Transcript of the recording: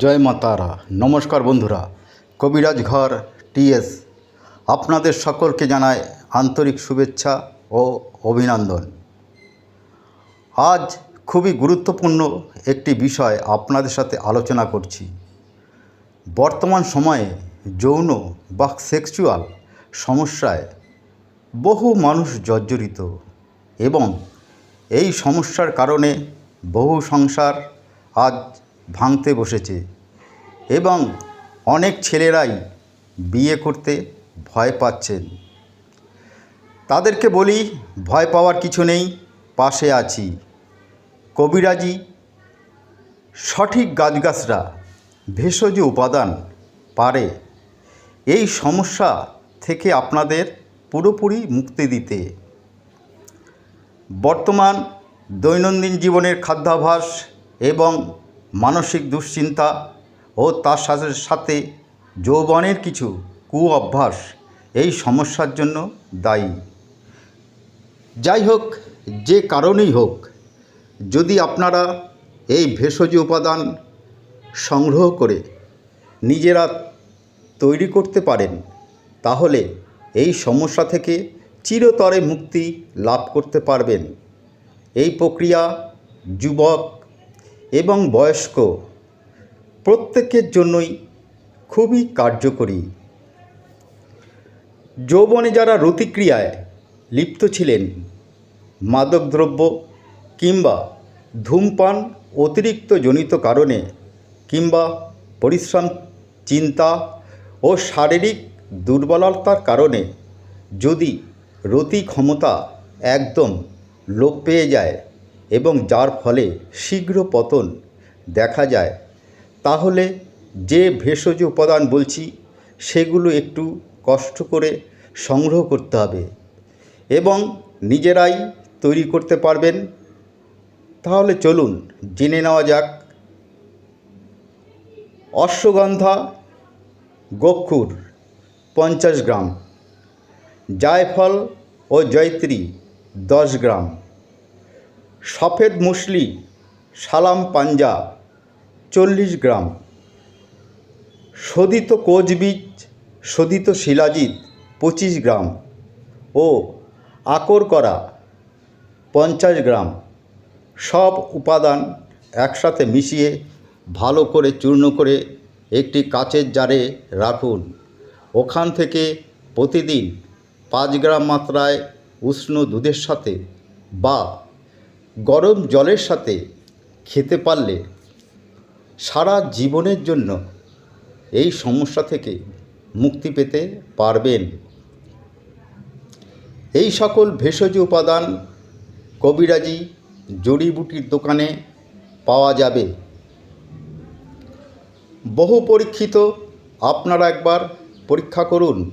জয় মা তারা। নমস্কার বন্ধুরা, কবিরাজ ঘর টিএস আপনাদের সকলকে জানায় আন্তরিক শুভেচ্ছা ও অভিনন্দন। আজ খুবই গুরুত্বপূর্ণ একটি বিষয় আপনাদের সাথে আলোচনা করছি। বর্তমান সময়ে যৌন বা সেক্সুয়াল সমস্যায় বহু মানুষ জর্জরিত এবং এই সমস্যার কারণে বহু সংসার আজ ভাঙতে বসেছে এবং অনেক ছেলেরাই বিয়ে করতে ভয় পাচ্ছেন। তাদেরকে বলি, ভয় পাওয়ার কিছু নেই, পাশে আছি। কবিরাজি, সঠিক গাছগাছরা, ভেষজ উপাদান পারে। এই সমস্যা থেকে আপনাদের পুরোপুরি মুক্তি দিতে। বর্তমান দৈনন্দিন জীবনের খাদ্যাভ্যাস এবং মানসিক দুশ্চিন্তা ও তার সাথে সাথে যৌবনের কিছু কু অভ্যাস এই সমস্যার জন্য দায়ী। যাই হোক যে কারণেই হোক, যদি আপনারা এই ভেষজ উপাদান সংগ্রহ করে নিজেরা তৈরি করতে পারেন, তাহলে এই সমস্যা থেকে চিরতরে মুক্তি লাভ করতে পারবেন। এই প্রক্রিয়া যুবক এবং বয়স্ক। প্রত্যেকের জন্যই খুবই কার্যকরী। যৌবনে যারা রতিক্রিয়ায় লিপ্ত ছিলেন, মাদকদ্রব্য কিংবা ধূমপান অতিরিক্ত জনিত কারণে কিংবা পরিশ্রম, চিন্তা ও শারীরিক দুর্বলতার কারণে যদি রতি ক্ষমতা একদম লোপ পেয়ে যায় এবং যার ফলে শীঘ্র পতন দেখা যায়। তাহলে যে ভেষজ উপাদান বলছি, সেগুলো একটু কষ্ট করে সংগ্রহ করতে হবে এবং নিজেরাই তৈরি করতে পারবেন। তাহলে চলুন, জেনে নেওয়া যাক। অশ্বগন্ধা গক্ষুর পঞ্চাশ গ্রাম। জায়ফল ও জয়ত্রী, দশ গ্রাম। সফেদ মুসলি, সালাম পাঞ্জা, চল্লিশ গ্রাম। শোধিত কোচবীজ, শোধিত শিলাজিৎ, পঁচিশ গ্রাম। ও আকর করা, পঞ্চাশ গ্রাম। সব উপাদান একসাথে মিশিয়ে ভালো করে চূর্ণ করে একটি কাচের জারে রাখুন। ওখান থেকে প্রতিদিন পাঁচ গ্রাম মাত্রায় উষ্ণ দুধের সাথে বা গরম জলের সাথে খেতে পারলে সারা জীবনের জন্য এই সমস্যা থেকে মুক্তি পেতে পারবেন। এই সকল ভেষজ উপাদান, কবিরাজি, জড়িবুটির দোকানে পাওয়া যাবে। বহু পরীক্ষিত, আপনারা একবার পরীক্ষা করুন।